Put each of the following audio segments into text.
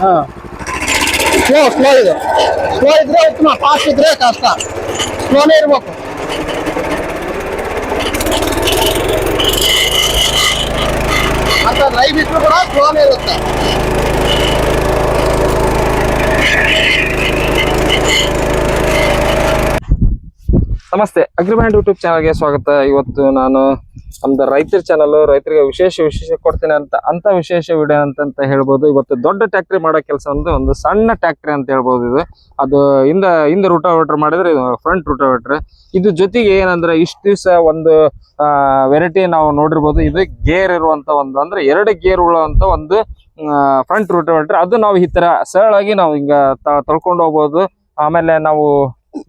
Slow slow ಇದು. Slow ಇದ್ರೆ ಉತ್ತಮ ಫಾಸ್ಟ್ ಇದ್ರೆ ಕಷ್ಟ. ಸ್ಲೋನೇ ಇರ್ಬೇಕು. ಅಂತ ಡ್ರೈವ್ ಇದ್ರು ಕೂಡ ಸ್ಲೋನೇ ಇರುತ್ತೆ. ನಮಸ್ತೆ ಅಗ್ರಿಬ್ಯಾಂಡ್ ಯೂಟ್ಯೂಬ್ ಚಾನಲ್ಗೆ ಸ್ವಾಗತ. ಇವತ್ತು ನಾನು ನಮ್ದು ರೈತರ ಚಾನಲ್ ರೈತರಿಗೆ ವಿಶೇಷ ವಿಶೇಷ ಕೊಡ್ತೀನಿ ಅಂತ ಅಂತ ವಿಶೇಷ ವಿಡಿಯೋ ಅಂತ ಹೇಳ್ಬೋದು. ಇವತ್ತು ದೊಡ್ಡ ಟ್ಯಾಕ್ಟ್ರಿ ಮಾಡೋ ಕೆಲಸ ಒಂದು ಒಂದು ಸಣ್ಣ ಟ್ಯಾಕ್ಟ್ರಿ ಅಂತ ಹೇಳ್ಬೋದು ಇದು. ಅದು ಹಿಂದ, ಹಿಂದೆ ರೂಟಾವೇಟ್ರ್ ಮಾಡಿದ್ರೆ ಇದು ಫ್ರಂಟ್ ರೂಟಾವೇಟರ್ ಇದು ಜೊತೆಗೆ ಏನಂದ್ರೆ ಇಷ್ಟು ದಿವಸ ಒಂದು ವೆರೈಟಿ ನಾವು ನೋಡಿರ್ಬೋದು. ಇದು ಗೇರ್ ಇರುವಂತ ಒಂದು, ಅಂದ್ರೆ ಎರಡು ಗೇರ್ ಉಳ್ಳುವಂತ ಒಂದು ಫ್ರಂಟ್ ರೂಟಾವೇಟರ್ ಅದು ನಾವು ಈ ತರ ಸರಳಾಗಿ ನಾವು ಹಿಂಗ ತಳ್ಕೊಂಡು ಹೋಗ್ಬೋದು. ಆಮೇಲೆ ನಾವು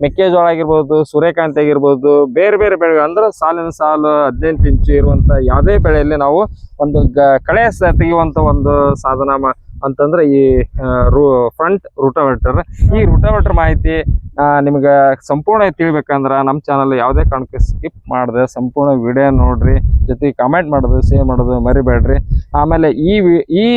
ಮೆಕ್ಕೆಜೋಳ ಆಗಿರ್ಬೋದು, ಸೂರ್ಯಕಾಂತಿ ಆಗಿರ್ಬೋದು, ಬೇರೆ ಬೇರೆ ಬೆಳೆ ಅಂದ್ರೆ ಸಾಲಿನ ಸಾಲು, ಹದಿನೆಂಟು ಇಂಚು ಇರುವಂತ ಯಾವುದೇ ಬೆಳೆಯಲ್ಲಿ ನಾವು ಒಂದು ಕಳೆ ತೆಗೆಯುವಂತ ಒಂದು ಸಾಧನ ಅಂತಂದ್ರೆ ಈ ರೂ, ಫ್ರಂಟ್ ರೂಟಾವೇಟರ್. ಈ ರೂಟಾವೇಟರ್ ಮಾಹಿತಿ ನಿಮ್ಗೆ ಸಂಪೂರ್ಣ ತಿಳಿಬೇಕಂದ್ರೆ ನಮ್ಮ ಚಾನಲ್ ಯಾವುದೇ ಕಾರಣಕ್ಕೆ ಸ್ಕಿಪ್ ಮಾಡಿದೆ ಸಂಪೂರ್ಣ ವಿಡಿಯೋ ನೋಡ್ರಿ. ಜೊತೆಗೆ ಕಮೆಂಟ್ ಮಾಡೋದು ಸೇವ್ ಮಾಡೋದು ಮರಿಬೇಡ್ರಿ. ಆಮೇಲೆ ಈ ಈ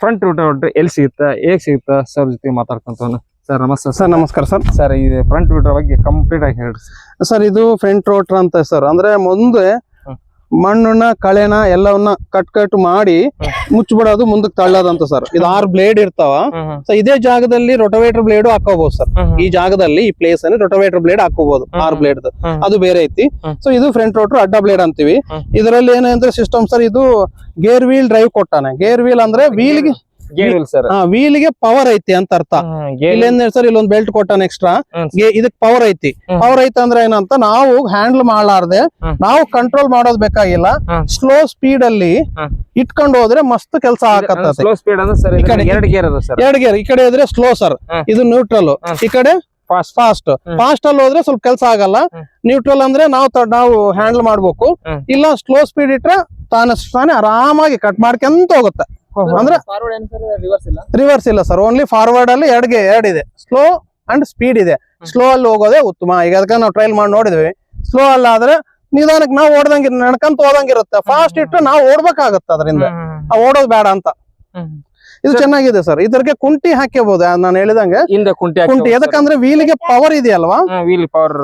ಫ್ರಂಟ್ ರೂಟಾವೇಟರ್ ಎಲ್ಲಿ ಸಿಗುತ್ತಾ, ಹೇಗೆ ಸಿಗುತ್ತಾ, ಸರ್ ಜೊತೆ ಮಾತಾಡ್ಕೊಂತಾನು ಸರ್ ನಮಸ್ತೆ ಸರ್. ನಮಸ್ಕಾರ ಸರ್. ಸರ್ ಇದು ಫ್ರಂಟ್ ವಿಡ್ರ ಬಗ್ಗೆ ಕಂಪ್ಲೀಟ್ ಆಗಿ ಹೇಳ್ರಿ ಸರ್. ಇದು ಫ್ರಂಟ್ ರೋಟ್ರ್ ಅಂತ ಸರ್. ಅಂದ್ರೆ ಮುಂದೆ. ಮಣ್ಣನ್ನ ಕಳೆನ ಎಲ್ಲವನ್ನ ಕಟ್ ಕಟ್ ಮಾಡಿ. ಮುಚ್ಚಿಬಿಡೋದು ಮುಂದಕ್ಕೆ ತಳ್ಳೋದಂತ ಸರ್. ಇದು ಆರ್ ಬ್ಲೇಡ್ ಇರ್ತಾವ. ಸೊ ಇದೇ ಜಾಗದಲ್ಲಿ ರೊಟೋವೇಟರ್ ಬ್ಲೇಡ್ ಹಾಕೋಬಹುದು ಸರ್. ಈ ಜಾಗದಲ್ಲಿ ಈ ಪ್ಲೇಸ್ ಅಲ್ಲಿ ರೊಟೋವೇಟರ್ ಬ್ಲೇಡ್ ಹಾಕೋಬಹುದು. ಆರ್ ಬ್ಲೇಡ್ ಅದು ಬೇರೆ ಐತಿ. ಸೊ ಇದು ಫ್ರಂಟ್ ರೋಟರ್ ಅಡ್ಡ ಬ್ಲೇಡ್ ಅಂತೀವಿ. ಇದರಲ್ಲಿ ಏನಂದ್ರೆ ಸಿಸ್ಟಮ್ ಸರ್ ಇದು ಗೇರ್ ವೀಲ್ ಡ್ರೈವ್ ಕೊಟ್ಟಾನೆ. ಗೇರ್ ವೀಲ್ ಅಂದ್ರೆ ವೀಲ್ಗೆ ಗೇರ್ ಇಲ್ಲ ಸರ್ ವೀಲ್ಗೆ ಪವರ್ ಐತಿ ಅಂತ ಅರ್ಥ. ಇಲ್ಲೇನ್ ಸರ್ ಇಲ್ಲೊಂದ್ ಬೆಲ್ಟ್ ಕೊಟ್ಟಾನ ಎಕ್ಸ್ಟ್ರಾ. ಇದಕ್ ಪವರ್ ಐತಿ. ಪವರ್ ಐತಿ ಅಂದ್ರೆ ಏನಂತ ನಾವು ಹ್ಯಾಂಡಲ್ ಮಾಡಲಾರ್ದೆ ನಾವು ಕಂಟ್ರೋಲ್ ಮಾಡೋದ್ ಬೇಕಾಗಿಲ್ಲ. ಸ್ಲೋ ಸ್ಪೀಡ್ ಅಲ್ಲಿ. ಇಟ್ಕೊಂಡು ಹೋದ್ರೆ ಮಸ್ತ್ ಕೆಲಸ ಆಗತ್ತೆ ಎರಡು ಗೇರ್ ಈ ಕಡೆ ಇದ್ರೆ ಸ್ಲೋ ಸರ್ ಇದು ನ್ಯೂಟ್ರಲ್ ಈ ಕಡೆ ಫಾಸ್ಟ್ ಫಾಸ್ಟ್ ಫಾಸ್ಟ್ ಅಲ್ಲಿ ಹೋದ್ರೆ ಸ್ವಲ್ಪ ಕೆಲಸ ಆಗಲ್ಲ. ನ್ಯೂಟ್ರಲ್ ಅಂದ್ರೆ ನಾವು ನಾವು ಹ್ಯಾಂಡಲ್ ಮಾಡ್ಬೇಕು. ಇಲ್ಲ ಸ್ಲೋ ಸ್ಪೀಡ್ ಇಟ್ರೆ ತಾನಷ್ಟು ತಾನೇ ಆರಾಮಾಗಿ ಕಟ್ ಮಾಡ್ಕೊಂತ ಹೋಗುತ್ತೆ. ಅಂದ್ರೆ ರಿವರ್ಸ್ ಇಲ್ಲ? ಸರ್ ಓನ್ಲಿ ಫಾರ್ವರ್ಡ್ ಅಲ್ಲಿ ಎರಡ್ಗೆ ಎರಡ್ ಇದೆ. ಸ್ಲೋ ಅಂಡ್ ಸ್ಪೀಡ್ ಇದೆ. ಸ್ಲೋ ಅಲ್ಲಿ ಹೋಗೋದೇ ಉತ್ತಮ. ಈಗ ಅದಕ್ಕೆ ನಾವು ಟ್ರೈಲ್ ಮಾಡಿ ನೋಡಿದ್ವಿ. ಸ್ಲೋ ಅಲ್ಲ ಆದ್ರೆ ನಿಧಾನಕ್ಕೆ ನಾವು ಓಡ್ದಂಗೆ ನಡ್ಕಂತ ಹೋದಂಗಿರುತ್ತೆ. ಫಾಸ್ಟ್ ಇಟ್ಟು ನಾವು ಓಡ್ಬೇಕಾಗತ್ತೆ ಅದರಿಂದ. ಆ ಓಡೋದು ಬೇಡ ಅಂತ. ಇದು ಚೆನ್ನಾಗಿದೆ ಸರ್ ಇದ್ರಿಗೆ ಕುಂಟಿ ಹಾಕಿಬಹುದು ನಾನು ಹೇಳಿದಂಗೆ. ಕುಂಟಿ ಕುಂಟಿ. ಯಾಕಂದ್ರೆ ವೀಲ್ಗೆ ಪವರ್ ಇದೆಯಲ್ವಾ?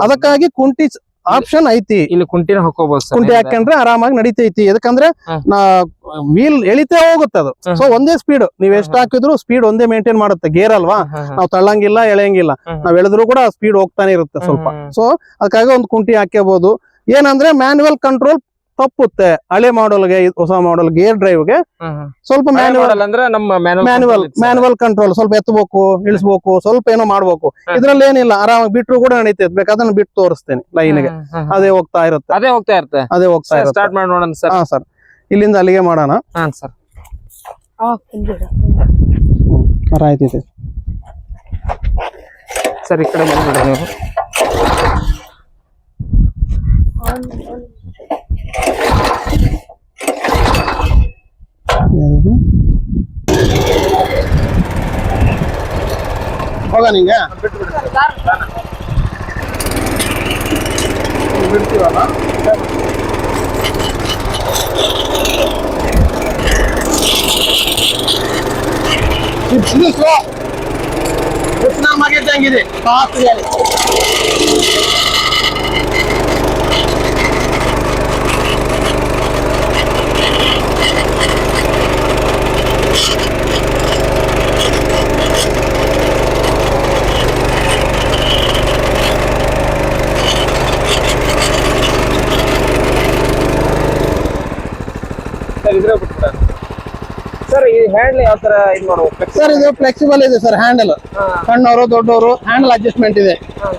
ಅದಕ್ಕಾಗಿ ಕುಂಟಿ ಆಪ್ಷನ್ ಐತಿ. ಇಲ್ಲಿ ಕುಂಟಿನ ಹಾಕೋಬಹುದು ಕುಂಟಿ ಹಾಕೊಂಡ್ರೆ ಆರಾಮಾಗಿ ನಡಿತೈತಿ. ಯಾಕಂದ್ರೆ ವೀಲ್ ಎಳಿತೇ ಹೋಗುತ್ತೆ ಅದು. ಸೊ ಒಂದೇ ಸ್ಪೀಡ್ ನೀವ್ ಎಷ್ಟು. ಹಾಕಿದ್ರು ಸ್ಪೀಡ್ ಒಂದೇ ಮೇಂಟೈನ್ ಮಾಡುತ್ತೆ. ಗೇರ್ ಅಲ್ವಾ? ನಾವು ತಳ್ಳಂಗಿಲ್ಲ ಎಳೆಯಂಗಿಲ್ಲ. ನಾವ್ ಎಳೆದ್ರು ಕೂಡ ಸ್ಪೀಡ್ ಹೋಗ್ತಾನೆ ಇರುತ್ತೆ ಸ್ವಲ್ಪ. ಸೊ ಅದಕ್ಕಾಗಿ ಒಂದು ಕುಂಟಿ ಹಾಕ್ಯಬಹುದು ಏನಂದ್ರೆ ಮ್ಯಾನ್ಯುವಲ್ ಕಂಟ್ರೋಲ್ ತಪ್ಪುತ್ತೆ. ಹಳೆ ಮಾಡಲ್ಗೆ ಹೊಸ ಮಾಡಲ್ ಗೇರ್ ಡ್ರೈವ್ಗೆ ಸ್ವಲ್ಪ ಮ್ಯಾನ್ಯುವಲ್ ಮ್ಯಾನುವಲ್ ಅಂದ್ರೆ ನಮ್ಮ ಮ್ಯಾನ್ಯುವಲ್ ಮ್ಯಾನುವಲ್ ಕಂಟ್ರೋಲ್ ಸ್ವಲ್ಪ ಎತ್ತಬೇಕು ಇಳಿಸ್ಬೇಕು ಸ್ವಲ್ಪ ಏನೋ ಮಾಡ್ಬೇಕು. ಇದ್ರಲ್ಲಿ ಏನಿಲ್ಲ ಆರಾಮಾಗಿ ಬಿಟ್ರು ಕೂಡ ನಡೀತೈತೆ. ಬೇಕಾದ್ರೆ ಬಿಟ್ಟು ತೋರಿಸ್ತೇನೆ ಲೈನ್ಗೆ ಅದೇ ಹೋಗ್ತಾ ಇರುತ್ತೆ. ಅದೇ ಹೋಗ್ತಾ ಇರುತ್ತೆ. ಅದೇ ಹೋಗ್ತಾ ಇರುತ್ತೆ. ಸ್ಟಾರ್ಟ್ ಮಾಡಿ ನೋಡೋಣ ಸರ್. ಹಾ ಸರ್. ಇಲ್ಲಿಂದ ಅಲ್ಲಿಗೆ ಮಾಡೋಣ. ಹಾ ಸರ್. ಆಯ್ತೈತಿ ಸರ್ ಈ ಕಡೆ ಬಂದ್ಬಿಡಿ ನೀವು ಹೋಗ ನಿಂಗೆ ಬಿಡ್ತೀವಲ್ಲ ಇದು ಸ್ಲೋ ಕೃಷ್ಣ ಮಗಿದ್ದಂಗಿದೆ ಫಾಸ್ಟ್ ಸರ್ ಇದ್ರೆ ಬಿಟ್ಬಿಡ ಸರ್ ಈ ಹ್ಯಾಂಡ್ಲ್ ಯಾವ ತರ ಇದು ಮಾಡ್ಬೇಕು ಸರ್ ಇದು ಫ್ಲೆಕ್ಸಿಬಲ್ ಇದೆ ಸರ್ ಹ್ಯಾಂಡಲ್ ಸಣ್ಣವರು ದೊಡ್ಡವರು ಹ್ಯಾಂಡಲ್ ಅಡ್ಜಸ್ಟ್ಮೆಂಟ್ ಇದೆ.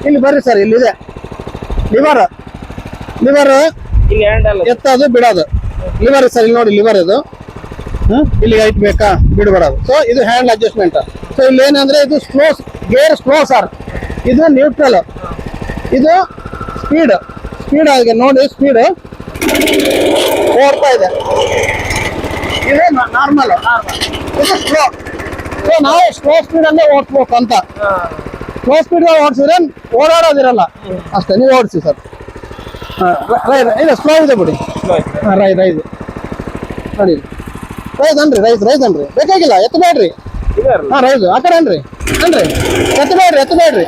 ಇಲ್ಲಿ ಬರ್ರಿ ಸರ್ ಇಲ್ಲಿದೆ ಲಿವರ್ ಲಿವರ್ ಇಲ್ಲಿ ಹ್ಯಾಂಡಲ್ ಎತ್ತೋದು ಬಿಡೋದು. ಲಿವರ್ ಸರ್ ಇಲ್ಲಿ ನೋಡಿ ಲಿವರ್ ಇದು? ಇಲ್ಲಿ ಐಟ್ ಬೇಕಾ? ಬಿಡಬಾರದು ಸೊ ಇದು ಹ್ಯಾಂಡಲ್ ಅಡ್ಜಸ್ಟ್ಮೆಂಟ್ ಸೊ ಇಲ್ಲಿ ಏನಂದ್ರೆ ಇದು ಸ್ಲೋ ಗೇರ್ ಸ್ಲೋ ಸರ್ ಇದು ನ್ಯೂಟ್ರಲ್ ಇದು ಸ್ಪೀಡ್ ಸ್ಪೀಡ್ ಆಗಿದೆ ನೋಡಿ ಸ್ಪೀಡ್ ಓಡ್ತಾ ಇದೆ. ಇದು ನಾರ್ಮಲ್ ಇದು ಸ್ಲೋ ಸೊ ನಾವು ಸ್ಲೋ ಸ್ಪೀಡ್ ಅಲ್ಲೇ ಓಡಿಸ್ಬೇಕು ಅಂತ. ಸ್ಲೋ ಸ್ಪೀಡ್ ಓಡಿಸಿದ್ರೆ ಓಡಾಡೋದಿರಲ್ಲ. ಅಷ್ಟೇ ನೀವು ಓಡಿಸಿ ಸರ್. ರೈ ಸ್ಲೋ ಇದೆ ಬಿಡಿ. ರೈ ರೈದು ನೋಡಿ. ರೈಸ್ ಅನ್ರಿ ರೈಸ್ ರೈಸ್ ಅನ್ರಿ. ಬೇಕಾಗಿಲ್ಲ ಎತ್ತಬೇಡ್ರಿ? ಹಾ ರೈಸ್ ಆ ಕಡೆ ಅನ್ರಿ ಅನ್ರಿ. ಎತ್ತಬೇಡ್ರಿ ಎತ್ತಬೇಡ್ರಿ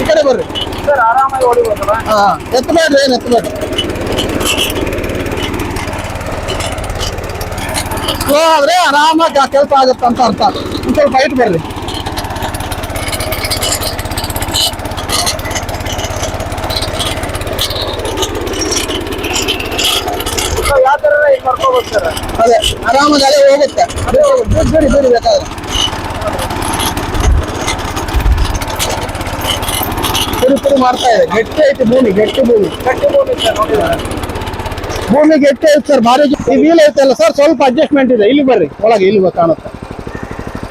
ಈ ಕಡೆ ಬರ್ರಿ. ಹಾ ಎತ್ತಬೇಡ್ರಿ ಏನು ಎತ್ತಬೇಡ್ರಿ ಸ್ಲೋ ಆದ್ರೆ ಆರಾಮಾಗಿ ಕೆಲಸ ಆಗುತ್ತೆ ಅಂತ ಅರ್ಥ. ಒಂದ್ ಸ್ವಲ್ಪ ಹೈಟ್ ಬರ್ರಿ. ಅದೇ, ಆರಾಮಾಗಿ ಅದೇ ಹೋಗುತ್ತೆ. ಅದೇ ಹೋಗುತ್ತೆ. ಬಿಡಿ ಬಿಡಿ ಬೇಕಾದ್ರೆ. ಪುರಿ ಪುರಿ ಮಾಡ್ತಾ ಇದೆ. ಗಟ್ಟಿ ಐತಿ ಭೂಮಿ ಗಟ್ಟಿ ಭೂಮಿ ಗಟ್ಟಿ ಭೂಮಿ. ಸರ್ ಎಷ್ಟು ಐತೆ ಸರ್, ಭಾರಿ ವೀಲ್ ಐತಲ್ಲ, ಸರ್, ಸ್ವಲ್ಪ ಅಡ್ಜಸ್ಟ್ಮೆಂಟ್ ಇದೆ. ಇಲ್ಲಿ ಬರ್ರಿ. ಒಳಗೆ ಇಲ್ಲಿ ಕಾಣುತ್ತೆ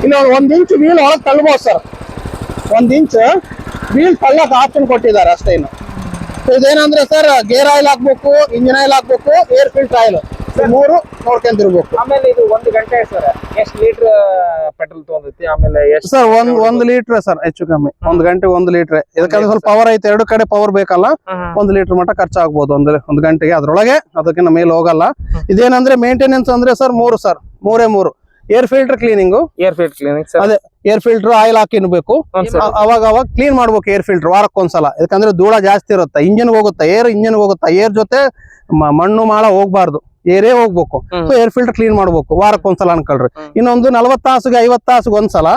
ಇಲ್ಲಿ ಒಂದು ಇಂಚು ವೀಲ್ ಒಳಗೆ ತಳ್ಬೋದು, ಸರ್. ಒಂದು ಇಂಚ್ ವೀಲ್ ತಳ್ಳಕ್ ಆಪ್ಷನ್ ಕೊಟ್ಟಿದ್ದಾರೆ ಅಷ್ಟೇನು ಇದೇನಂದ್ರೆ, ಸರ್ ಗೇರ್ ಆಯಿಲ್ ಹಾಕ್ಬೇಕು ಇಂಜಿನ್ ಆಯಿಲ್ ಹಾಕ್ಬೇಕು ಏರ್ ಫಿಲ್ಟರ್ ಆಯಿಲ್ ಮೂರು ನೋಡ್ಕೊಂತಿರ್ಬೇಕು ಆಮೇಲೆ ಇದು ಒಂದು ಗಂಟೆ ಸರ್. ಎಷ್ಟು ಲೀಟರ್ ಪೆಟ್ರೋಲ್ ತಗೊಂಡೈತಿ ಆಮೇಲೆ ಎಷ್ಟು ಸರ್ ಒಂದ್ ಒಂದ್ ಲೀಟರ್ ಸರ್ ಹೆಚ್ಚು ಕಮ್ಮಿ. ಒಂದ್ ಗಂಟೆ ಒಂದ್ ಲೀಟರ್. ಇದಕ್ಕೆ ಸ್ವಲ್ಪ ಪವರ್ ಐತೆ. ಎರಡು ಕಡೆ ಪವರ್ ಬೇಕಲ್ಲ. ಒಂದ್ ಲೀಟರ್ ಮಟ್ಟ ಖರ್ಚಾಗ್ಬೋದು. ಒಂದ್ ಒಂದ್ ಗಂಟೆಗೆ. ಅದ್ರೊಳಗೆ ಅದಕ್ಕಿಂತ ಮೇಲೆ ಹೋಗಲ್ಲ. ಇದೇನಂದ್ರೆ ಮೇಂಟೆನೆನ್ಸ್ ಅಂದ್ರೆ ಸರ್ ಮೂರು ಸರ್. ಮೂರೇ ಮೂರು. Air filter cleaning air filter cleaning ಅದೇ ಏರ್ ಫಿಲ್ಟರ್ ಆಯಿಲ್ ಹಾಕಿನ್ಬೇಕು ಅವಾಗ ಅವಾಗ ಕ್ಲೀನ್ ಮಾಡ್ಬೇಕು ಏರ್ ಫಿಲ್ಟರ್ ವಾರಕ್ಕೊಂದ್ಸಲ. ಯಾಕಂದ್ರೆ ಧೂಳ ಜಾಸ್ತಿ ಇರುತ್ತೆ. ಇಂಜಿನ್ ಹೋಗುತ್ತೆ. ಏರ್ ಇಂಜಿನ್ ಹೋಗುತ್ತೆ. ಏರ್ ಜೊತೆ ಮಣ್ಣು ಮಾಳ ಹೋಗ್ಬಾರ್ದು. ಏರೇ ಹೋಗ್ಬೇಕು. ಸೊ ಏರ್ ಫಿಲ್ಟರ್ ಕ್ಲೀನ್ ಮಾಡ್ಬೇಕು. ವಾರಕ್ಕೊಂದ್ಸಲ ಅನ್ಕೊಳ್ರಿ. ಹ್ಮ್. ಇನ್ನೊಂದು ನಲ್ವತ್ ತಾಸಿಗೆ ಐವತ್ ತಾಸಿಗೆ ಒಂದ್ಸಲ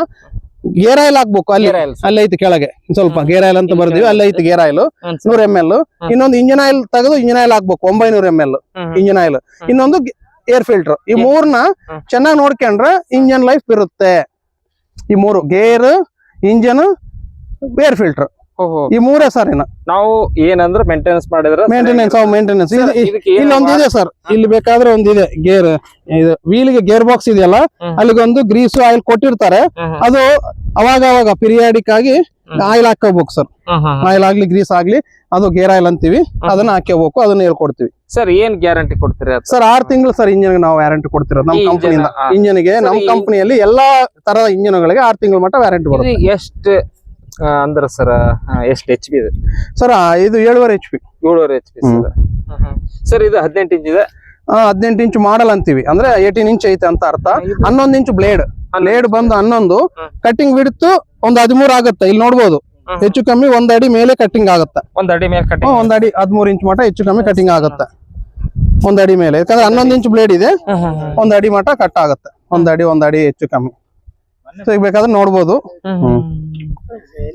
ಗೇರ್ ಆಯಿಲ್ ಹಾಕ್ಬೇಕು. ಅಲ್ಲಿ ಅಲ್ಲಿ ಐತಿ ಕೆಳಗೆ. ಸ್ವಲ್ಪ ಗೇರ್ ಆಯಿಲ್ ಅಂತ ಬರ್ದಿವಿ. ಅಲ್ಲಿ ಐತಿ ಗೇರ್ ಆಯಿಲ್ ನೂರ. ಎಂ ಎಲ್ ಇನ್ನೊಂದು ಇಂಜಿನ್ ಆಯಿಲ್ ತೆಗೆದು ಇಂಜಿನ್ ಆಯಿಲ್ ಹಾಕ್ಬೇಕು. ಒಂಬೈನೂರ ಎಂ ಎಲ್ ಇಂಜಿನ್ ಆಯಿಲ್ ಇನ್ನೊಂದು ಏರ್ ಫಿಲ್ಟರ್ ಈ. ಮೂರ್ನ. ಚೆನ್ನಾಗಿ ನೋಡ್ಕೊಂಡ್ರೆ ಇಂಜಿನ್ ಲೈಫ್ ಇರುತ್ತೆ. ಈ ಮೂರು ಗೇರ್ ಇಂಜನ್ ಏರ್ ಫಿಲ್ಟರ್. ಈ ಮೂರೇ ಸರ್ ಇನ್ನ. ನಾವು ಏನಂದ್ರೆ ಮೇಂಟೆನೆನ್ಸ್ ಮಾಡಿದ್ರೆ ಮೇಂಟೆನೆನ್ಸ್ ಮೇಂಟೆನೆನ್ಸ್ ಇಲ್ಲೊಂದು ಇದೆ ಸರ್ ಇಲ್ಲಿ ಬೇಕಾದ್ರೆ ಒಂದಿದೆ ಗೇರ್. ಇದು ವೀಲ್ಗೆ ಗೇರ್ ಬಾಕ್ಸ್ ಇದೆಯಲ್ಲ ಅಲ್ಲಿಗೊಂದು ಗ್ರೀಸ್ ಆಯಿಲ್ ಕೊಟ್ಟಿರ್ತಾರೆ. ಅದು ಅವಾಗ ಅವಾಗ ಪಿರಿಯಾಡಿಕ್ ಆಗಿ ಆಯಿಲ್ ಹಾಕೋಬೇಕು ಸರ್. ಆಯಿಲ್ ಆಗ್ಲಿ ಗ್ರೀಸ್ ಆಗ್ಲಿ ಅದು ಗೇರ್ ಆಯಿಲ್ ಅಂತೀವಿ. ಅದನ್ನ ಹಾಕೋಬೇಕು ಅದನ್ನ ಹೇಳ್ಕೊಡ್ತೀವಿ ಸರ್ ಏನ್ ಗ್ಯಾರಂಟಿ ಕೊಡ್ತೀರಿ ಸರ್ ಆರ್ ತಿಂಗಳು ಸರ್ ಇಂಜಿನ್ ನಾವು ವ್ಯಾರಂಟಿ ಕೊಡ್ತಿರೋದು ನಮ್ಮ ಕಂಪನಿಯಿಂದ ಇಂಜಿನ್ಗೆ ನಮ್ಮ ಕಂಪನಿಯಲ್ಲಿ ಎಲ್ಲಾ ತರದ ಇಂಜಿನ್ಗಳಿಗೆ ಆರ್ ತಿಂಗಳ ಮಟ್ಟ ವ್ಯಾರಂಟಿ ಕೊಡ್ತೀವಿ ಬರುತ್ತೆ ಎಷ್ಟು ಅಂದ್ರ ಸರ್ ಎಷ್ಟು ಎಚ್ ಪಿ ಇದೆ? ಸರ್ ಇದು ಏಳುವರೆ ಎಚ್ ಪಿ ಏಳುವರೆ ಎಚ್ ಪಿ. ಸರ್. ಇದು ಹದಿನೆಂಟು ಇಂಚ್ ಇದೆ? ಹದಿನೆಂಟು ಇಂಚ್ ಮಾಡಲ್ ಅಂತೀವಿ. ಅಂದ್ರೆ ಏಟೀನ್ ಇಂಚ್ ಐತೆ ಅಂತ ಅರ್ಥ. ಹನ್ನೊಂದು ಇಂಚ್ ಬ್ಲೇಡ್ ಬ್ಲೇಡ್ ಬಂದು ಹನ್ನೊಂದು. ಕಟ್ಟಿಂಗ್ ಕಟಿಂಗ್ ಬಿಡ್ತು ಒಂದ್ ಹದಿಮೂರ್ ಆಗುತ್ತೆ. ಇಲ್ಲಿ ನೋಡ್ಬೋದು. ಹೆಚ್ಚು ಕಮ್ಮಿ ಒಂದ್ ಅಡಿ ಮೇಲೆ ಕಟ್ಟಿಂಗ್ ಆಗುತ್ತೆ. ಒಂದ್ ಅಡಿ ಮೇಲೆ ಕಟ್ಟಿಂಗ್ ಒಂದ್ ಅಡಿ ಹದಿಮೂರು ಇಂಚ್ ಮಟ್ಟ ಹೆಚ್ಚು ಕಮ್ಮಿ ಕಟ್ಟಿಂಗ್ ಆಗುತ್ತೆ. ಒಂದ್ ಅಡಿ ಮೇಲೆ. ಯಾಕಂದ್ರೆ ಹನ್ನೊಂದು ಇಂಚ್ ಬ್ಲೇಡ್ ಇದೆ. ಒಂದ್ ಅಡಿ ಮಟ್ಟ ಕಟ್ ಆಗುತ್ತೆ. ಒಂದ್ ಅಡಿ ಒಂದ್ ಅಡಿ ಹೆಚ್ಚು ಕಮ್ಮಿ. ಈಗ ಬೇಕಾದ್ರೆ ನೋಡ್ಬೋದು.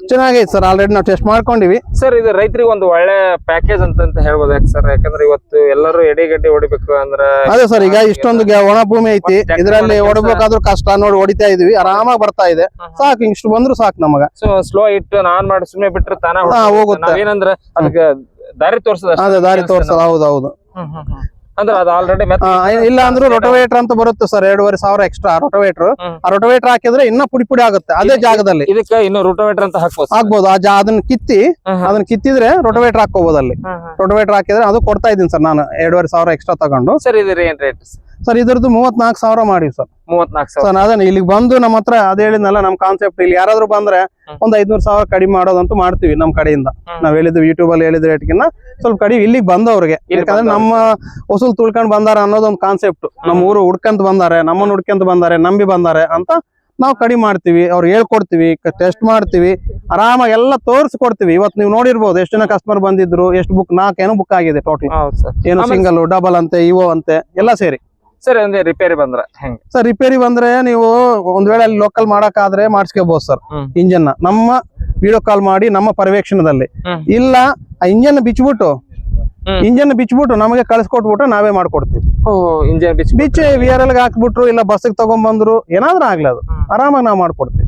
ಚೆನ್ನಾಗೈತೆ ಸರ್ ಆಲ್ರೆಡಿ ನಾವು ಟೆಸ್ಟ್ ಮಾಡ್ಕೊಂಡಿವಿ. ಸರ್ ಇದು ರೈತರಿಗೆ ಒಂದು ಒಳ್ಳೆ ಪ್ಯಾಕೇಜ್ ಅಂತ ಹೇಳ್ಬೋದು ಯಾಕೆ ಸರ್? ಯಾಕಂದ್ರೆ ಇವತ್ತು ಎಲ್ಲರೂ ಎಡೆಗಡ್ಡೆ ಹೊಡಿಬೇಕು ಅಂದ್ರೆ ಅದೇ ಸರ್ ಈಗ ಇಷ್ಟೊಂದು ಒಣ ಭೂಮಿ ಐತಿ. ಇದರಲ್ಲಿ ಹೊಡಬೇಕಾದ್ರೂ ಕಷ್ಟ ನೋಡಿ ಹೊಡಿತಾ ಇದೀವಿ. ಆರಾಮಾಗಿ ಬರ್ತಾ ಇದೆ. ಸಾಕು ಇಷ್ಟು ಬಂದ್ರು ಸಾಕು ನಮಗ. ಸೊ ಸ್ಲೋ ಇಟ್ಟು ನಾನ್ ಮಾಡಿ ಸುಮ್ಮನೆ ಬಿಟ್ಟರೆ ತಾನ ಹೋಗುತ್ತೆ. ಏನಂದ್ರೆ ಅದಕ್ಕೆ ದಾರಿ ತೋರ್ಸದ ಅದೇ ದಾರಿ ತೋರಿಸ್ ಹೌದು ಹೌದು. ಅಂದ್ರೆ ಅದು ಆಲ್ರೆಡಿ ಇಲ್ಲ ಅಂದ್ರೆ ರೊಟೋವೇಟರ್ ಅಂತ ಬರುತ್ತೆ ಸರ್ ಎರಡೂವರೆ ಸಾವಿರ ಎಕ್ಸ್ಟ್ರಾ ರೊಟೋವೇಟರ್ ಆ ರೊಟೋವೇಟರ್ ಹಾಕಿದ್ರೆ ಇನ್ನ ಪುಡಿ ಪುಡಿ ಆಗುತ್ತೆ ಅದೇ ಜಾಗದಲ್ಲಿ. ಇದಕ್ಕೆ ಇನ್ನು ರೂಟೋವೇಟರ್ ಅಂತ ಹಾಕ್ಬೋದು ಅದನ್ನ ಕಿತ್ತಿ. ಅದನ್ನ ಕಿತ್ತಿದ್ರೆ ರೊಟೋವೇಟರ್ ಹಾಕೋಬಹುದು ಅಲ್ಲಿ. ರೊಟೋವೇಟರ್ ಹಾಕಿದ್ರೆ ಅದು ಕೊಡ್ತಾ ಇದ್ದೀನಿ ಸರ್ ನಾನು ಎರಡೂವರೆ ಸಾವಿರ ಎಕ್ಸ್ಟ್ರಾ ತಗೊಂಡು. ಸರ್ ಇದು ಏನ್ ರೇಟ್ ಸರ್ ಇದ್ರದ್ದು ಮೂವತ್ನಾಲ್ಕು ಸಾವಿರ ಮಾಡಿ ಸರ್. ಮೂವತ್ನಾಲ್ಕು ಸರ್ ಅದನ್ನ ಇಲ್ಲಿಗೆ ಬಂದು ನಮ್ಮ ಹತ್ರ ಅದೇ ಹೇಳಿದ್ನಲ್ಲ ನಮ್ ಕಾನ್ಸೆಪ್ಟ್ ಇಲ್ಲಿ ಯಾರಾದ್ರೂ ಬಂದ್ರೆ ಒಂದು ಐದ್ನೂರ್ ಸಾವಿರ ಕಡಿಮೆ ಮಾಡೋದಂತೂ ಮಾಡ್ತೀವಿ ನಮ್ ಕಡೆಯಿಂದ. ನಾವ್ ಹೇಳಿದ್ವಿ ಯೂಟ್ಯೂಬ್ ಅಲ್ಲಿ ಹೇಳಿದ ರೇಟ್ಗಿನ್ನ ಸ್ವಲ್ಪ ಕಡಿಮೆ ಇಲ್ಲಿಗೆ ಬಂದವ್ರಿಗೆ. ಯಾಕಂದ್ರೆ. ನಮ್ಮ ವಸೂಲ್ ತುಳ್ಕೊಂಡ್ ಬಂದಾರ ಅನ್ನೋದೊಂದು ಕಾನ್ಸೆಪ್ಟ್ ನಮ್ಮ ಊರು ಹುಡ್ಕಂತ ಬಂದಾರೆ ನಮ್ಮನ್ನ ಹುಡ್ಕಂತ ಬಂದಾರೆ ನಂಬಿ ಬಂದಾರೆ ಅಂತ ನಾವು ಕಡಿಮೆ ಮಾಡ್ತೀವಿ. ಅವ್ರು ಹೇಳ್ಕೊಡ್ತೀವಿ ಟೆಸ್ಟ್ ಮಾಡ್ತೀವಿ. ಆರಾಮಾಗಿ ಎಲ್ಲ ತೋರಿಸ್ಕೊಡ್ತೀವಿ. ಇವತ್ತು ನೀವು ನೋಡಿರ್ಬೋದು ಎಷ್ಟು ಜನ ಕಸ್ಟಮರ್ ಬಂದಿದ್ರು ಎಷ್ಟು ಬುಕ್ ನಾಲ್ಕೇನೋ ಬುಕ್ ಆಗಿದೆ ಟೋಟಲ್ ಏನು ಸಿಂಗಲ್ ಡಬಲ್ ಅಂತೆ ಇವೋ ಅಂತೆ ಎಲ್ಲ ಸೇರಿ. ಸರ್ ಅಂದ್ರೆ ರಿಪೇರಿ ಬಂದ್ರೆ ಹೆಂಗ್? ಸರ್ ರಿಪೇರಿ ಬಂದ್ರೆ ನೀವು ಒಂದ್ ವೇಳೆ ಅಲ್ಲಿ ಲೋಕಲ್ ಮಾಡಕ್ಕಾದ್ರೆ ಮಾಡಿಸ್ಕೋಬಹುದು ಸರ್ ಇಂಜಿನ್ ನಮ್ಮ ವಿಡಿಯೋ ಕಾಲ್ ಮಾಡಿ ನಮ್ಮ ಪರ್ಯವೇಕ್ಷಣದಲ್ಲಿ. ಇಲ್ಲ ಆ ಇಂಜನ್ ಬಿಚ್ಬಿಟ್ಟು. ಇಂಜನ್ ಬಿಚ್ಬಿಟ್ಟು ನಮಗೆ ಕಳ್ಸಿಕೊಟ್ಬಿಟ್ಟು ನಾವೇ ಮಾಡ್ಕೊಡ್ತೀವಿ. ಇಂಜಿನ್ ಬಿಚ್ ಬಿಚ್ಚಿ ವಿ ಆರ್ ಎಲ್ ಹಾಕ್ಬಿಟ್ರು ಇಲ್ಲ ಬಸ್ಗೆ ತಗೊಂಡ್ ಬಂದ್ರು ಏನಾದ್ರೂ ಆಗ್ಲಿ ಅದು. ಹ್ಮ್. ಆರಾಮಾಗಿ ನಾವು ಮಾಡ್ಕೊಡ್ತೀವಿ.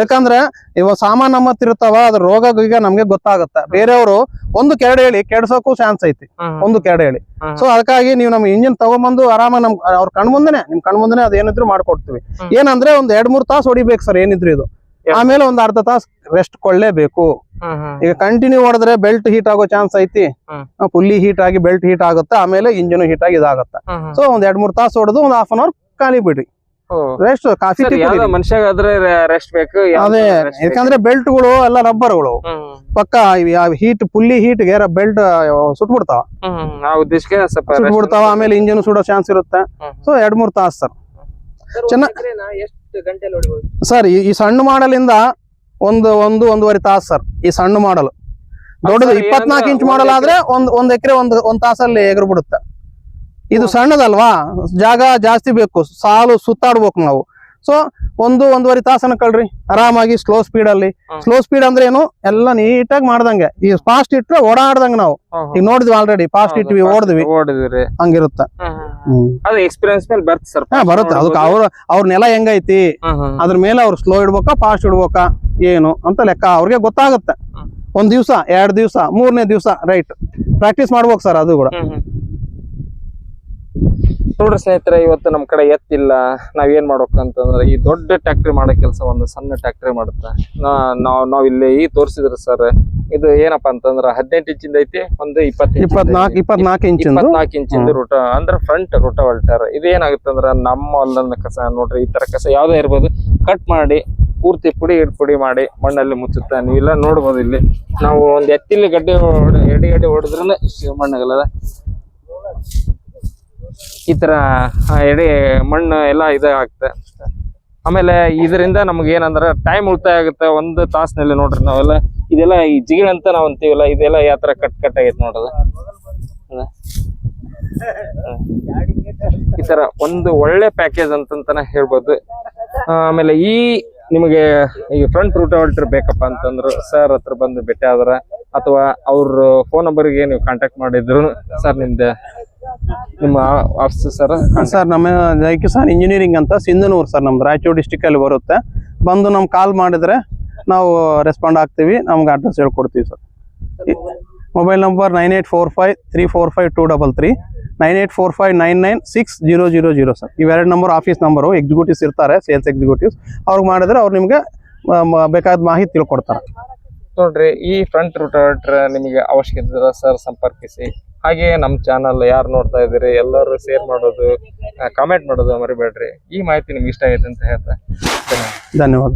ಯಾಕಂದ್ರೆ ಇವಾಗ ಸಾಮಾನ್ ನಮ್ಮ ಇರ್ತಾವ ಅದ್ರ ರೋಗ ಈಗ ನಮ್ಗೆ ಗೊತ್ತಾಗುತ್ತೆ. ಬೇರೆಯವರು ಒಂದು ಕೆರಡು ಹೇಳಿ ಕೆಡ್ಸೋಕು ಚಾನ್ಸ್ ಐತಿ. ಒಂದು ಕೆರಡು ಹೇಳಿ. ಸೊ ಅದಕ್ಕಾಗಿ ನೀವು ನಮ್ ಇಂಜಿನ್ ತಗೊಂಬಂದು ಆರಾಮಾಗಿ ನಮ್ ಅವ್ರ ಕಣ್ಮುಂದೆನೆ ನಿಮ್ ಅದ್ ಏನಿದ್ರು ಮಾಡ್ಕೊಡ್ತೀವಿ. ಏನಂದ್ರೆ ಒಂದ್ ಎರಡ್ ಮೂರ್ ತಾಸು ಹೊಡಿಬೇಕು ಸರ್ ಏನಿದ್ರು ಇದು. ಆಮೇಲೆ ಒಂದ್ ಅರ್ಧ ತಾಸು ರೆಸ್ಟ್ ಕೊಳ್ಳೇಬೇಕು. ಈಗ ಕಂಟಿನ್ಯೂ ಹೊಡೆದ್ರೆ ಬೆಲ್ಟ್ ಹೀಟ್ ಆಗೋ ಚಾನ್ಸ್ ಐತಿ. ಫುಲ್ಲಿ ಹೀಟ್ ಆಗಿ ಬೆಲ್ಟ್ ಹೀಟ್ ಆಗುತ್ತೆ ಆಮೇಲೆ ಇಂಜಿನ್ ಹೀಟ್ ಆಗಿ ಇದಾಗುತ್ತೆ. ಸೊ ಒಂದ್ ಎರಡ್ ಮೂರ್ ತಾಸು ಹೊಡೆದು ಒಂದ್ ಹಾಫ್ ಅನ್ ಅವರ್ ಖಾಲಿ ಬಿಡ್ರಿ. ರೆಸ್ಟ್ ಕಾಫಿ ಮನುಷ್ಯಾಗಾದ್ರೆ ರೆಸ್ಟ್ ಬೇಕು ಅದೇ ಯಾಕಂದ್ರೆ ಬೆಲ್ಟ್ ಬೆಲ್ಟ್ಗಳು ಎಲ್ಲ ರಬ್ಬರ್ಗಳು ಪಕ್ಕ ಹೀಟ್ ಫುಲ್ಲಿ ಹೀಟ್ಗೆ ಬೆಲ್ಟ್ ಸುಟ್ಬಿಡ್ತಾವ. ಸುಟ್ಬಿಡ್ತಾವ ಆಮೇಲೆ ಇಂಜಿನ್ ಸುಡೋ ಚಾನ್ಸ್ ಇರುತ್ತೆ. ಸೊ ಎರಡ್ ಮೂರ್ ತಾಸು ಸರ್. ಚೆನ್ನಾಗಿ ಎಷ್ಟು ಗಂಟೆ ಹೊಡಿಬಹುದು ಸರ್ ಈ ಸಣ್ಣ ಮಾಡಲಿಂದ ಒಂದು ಒಂದು ಒಂದೂವರೆ ತಾಸು ಸರ್ ಈ ಸಣ್ಣ ಮಾಡಲ್. ದೊಡ್ಡದು ಇಪ್ಪತ್ನಾಕ್ ಇಪ್ಪತ್ನಾಲ್ಕು ಇಂಚ್ ಮಾಡಲ್ ಆದ್ರೆ ಒಂದ್ ಒಂದ್ ಎಕರೆ ಒಂದ್ ಒಂದ್ ತಾಸಲ್ಲಿ ಎಗರ್ ಬಿಡುತ್ತೆ ಇದು ಸಣ್ಣದಲ್ವಾ? ಜಾಗ ಜಾಸ್ತಿ ಬೇಕು. ಸಾಲು ಸುತ್ತಾಡ್ಬೇಕು ನಾವು. ಸೊ ಒಂದು ಒಂದೂವರೆ ತಾಸನ ಕಳ್ರಿ. ಆರಾಮಾಗಿ ಸ್ಲೋ ಸ್ಪೀಡ್ ಅಲ್ಲಿ. ಸ್ಲೋ ಸ್ಪೀಡ್ ಅಂದ್ರೆ ಏನು? ಎಲ್ಲ ನೀಟಾಗಿ ಮಾಡ್ದಂಗೆ. ಈ ಫಾಸ್ಟ್ ಇಟ್ಟರೆ ಓಡಾಡ್ದಂಗೆ ನಾವು. ಈಗ ನೋಡಿದ್ವಿ ಆಲ್ರೆಡಿ ಫಾಸ್ಟ್ ಇಟ್ವಿ ಓಡಿದ್ವಿ. ಹಂಗಿರುತ್ತೆ. ಅದು ಎಕ್ಸ್ಪೀರಿಯನ್ಸ್ ಮೇಲೆ ಬರುತ್ತೆ ಸರ್. ಹಾ ಬರುತ್ತೆ. ಅದಕ್ಕೆ ಅವ್ರ ಅವ್ರ ನೆಲ ಹೆಂಗೈತಿ? ಅದ್ರ ಮೇಲೆ ಅವ್ರು ಸ್ಲೋ ಇಡ್ಬೇಕಾ ಫಾಸ್ಟ್ ಇಡ್ಬೇಕಾ ಏನು ಅಂತ ಲೆಕ್ಕ ಅವ್ರಿಗೆ ಗೊತ್ತಾಗುತ್ತೆ. ಒಂದ್ ದಿವ್ಸ ಎರಡ್ ದಿವ್ಸ ಮೂರನೇ ದಿವ್ಸ ರೈಟ್ ಪ್ರಾಕ್ಟೀಸ್ ಮಾಡ್ಬೇಕು ಸರ್ ಅದು ಕೂಡ. ನೋಡ್ರಿ ಸ್ನೇಹಿತರೆ ಇವತ್ತು ನಮ್ ಕಡೆ ಎತ್ತಿಲ್ಲ. ನಾವ್ ಏನ್ ಮಾಡ್ಬೇಕು ಅಂತಂದ್ರೆ ಈ ದೊಡ್ಡ ಟ್ಯಾಕ್ಟ್ರಿ ಮಾಡೋ ಕೆಲಸ ಒಂದು ಸಣ್ಣ ಟ್ಯಾಕ್ಟ್ರಿ ಮಾಡುತ್ತೆ. ನಾವ್ ನಾವ್ ಇಲ್ಲಿ ಈ ತೋರಿಸಿದ್ರೆ ಸರ್. ಇದು ಏನಪ್ಪಾ ಅಂತಂದ್ರೆ ಹದಿನೆಂಟು ಇಂಚಿಂದ ಐತಿ ಒಂದು ಇಪ್ಪತ್ತು ಇಪ್ಪತ್ನಾಲ್ಕು ಇಪ್ಪತ್ನಾಲ್ಕು ಇಂಚ್ ಇಪ್ಪತ್ನಾಲ್ಕು ಇಂಚಿಂದ ರೂಟ ಅಂದ್ರೆ ಫ್ರಂಟ್ ರೂಟ ಹೊಲ್ಟಾರ ಇದು ಏನಾಗುತ್ತೆ ಅಂದ್ರೆ ನಮ್ಮ ಹೊಲದ ಕಸ ನೋಡ್ರಿ ಈ ತರ ಕಸ ಯಾವ್ದೇ ಇರ್ಬೋದು. ಕಟ್ ಮಾಡಿ ಪೂರ್ತಿ ಪುಡಿ ಪುಡಿ ಮಾಡಿ ಮಣ್ಣಲ್ಲಿ ಮುಚ್ಚುತ್ತೆ. ನೀವೆಲ್ಲ ನೋಡ್ಬೋದು ಇಲ್ಲಿ. ನಾವು ಒಂದ್ ಎತ್ತಿಲಿ ಗಡ್ಡೆ ಎಡಿ ಗಡ್ಡೆ ಹೊಡೆದ್ರೆ ಇಷ್ಟು ಮಣ್ಣಾಗಲ್ಲ ಈ ಆ, ಎಡೆ ಮಣ್ಣು ಎಲ್ಲ ಇದಾಗುತ್ತೆ ಆಮೇಲೆ ಇದರಿಂದ ನಮಗೆ ಏನಂದ್ರೆ ಟೈಮ್ ಉಳಿತಾಯ ಆಗುತ್ತೆ ಒಂದು ತಾಸಿನಲ್ಲಿ ನೋಡ್ರಿ ನಾವೆಲ್ಲ. ಇದೆಲ್ಲ ಈ ಜಿಗಿಣ ಅಂತ ನಾವು ಅಂತೀವಲ್ಲ ಇದೆಲ್ಲ ಯಾವ ತರ ಕಟ್ ಕಟ್ ಆಗೈತೆ ನೋಡೋದು? ಈ ತರ ಒಂದು ಒಳ್ಳೆ ಪ್ಯಾಕೇಜ್ ಅಂತಂತಾನೆ ಹೇಳ್ಬೋದು. ಆಮೇಲೆ ಈ ನಿಮಗೆ ಈ ಫ್ರಂಟ್ ರೂಟ್ ಹೊಲ್ಟರ್ ಬೇಕಪ್ಪ ಅಂತಂದ್ರು ಸರ್ ಹತ್ರ ಬಂದು ಭೇಟಿ ಆದ್ರ ಅಥವಾ ಅವ್ರ ಫೋನ್ ನಂಬರ್ಗೆ ನೀವು ಕಾಂಟ್ಯಾಕ್ಟ್ ಮಾಡಿದ್ರು ಸರ್ ನಿಮ್ದು ನಿಮ್ಮ ಆಫೀಸ್ ಸರ್ ಸರ್ ನಮ್ಮ ಜೈಕಿ ಸರ್ ಇಂಜಿನಿಯರಿಂಗ್ ಅಂತ ಸಿಂಧನೂರು ಸರ್ ನಮ್ದು ರಾಯಚೂರು ಡಿಸ್ಟಿಕ್ ಅಲ್ಲಿ ಬರುತ್ತೆ. ಬಂದು ನಮ್ಗೆ ಕಾಲ್ ಮಾಡಿದ್ರೆ ನಾವು ರೆಸ್ಪಾಂಡ್ ಆಗ್ತೀವಿ ನಮ್ಗೆ ಅಡ್ರೆಸ್ ಹೇಳ್ಕೊಡ್ತೀವಿ sir. Mobile number nine eight four five three four five two double three nine eight four five nine nine six zero zero zero sir. ಇವೆರಡು ನಂಬರ್ ಆಫೀಸ್ ನಂಬರು ಎಕ್ಸಿಕ್ಯೂಟಿವ್ಸ್ ಇರ್ತಾರೆ ಸೇಲ್ಸ್ ಎಕ್ಸಿಕ್ಯೂಟಿವ್ಸ್ ಅವ್ರಿಗೆ ಮಾಡಿದ್ರೆ ಅವ್ರು ನಿಮ್ಗೆ ಬೇಕಾದ ಮಾಹಿತಿ ತಿಳ್ಕೊಡ್ತಾರೆ. ನೋಡ್ರಿ ಈ ಫ್ರಂಟ್ ರೂಟರ್ ನಿಮಗೆ ಅವಶ್ಯಕತೆ ಇದ್ರೆ ಸರ್ ಸಂಪರ್ಕಿಸಿ. ಹಾಗೆ ನಮ್ಮ ಚಾನಲ್ ಯಾರು ನೋಡ್ತಾ ಇದ್ದೀರಿ, ಎಲ್ಲರೂ ಶೇರ್ ಮಾಡೋದು ಕಾಮೆಂಟ್ ಮಾಡೋದು ಮರಿಬೇಡ್ರಿ. ಈ ಮಾಹಿತಿ ನಿಮ್ಗೆ ಇಷ್ಟ ಆಯ್ತು ಅಂತ ಹೇಳ್ತಾ. ಧನ್ಯವಾದ.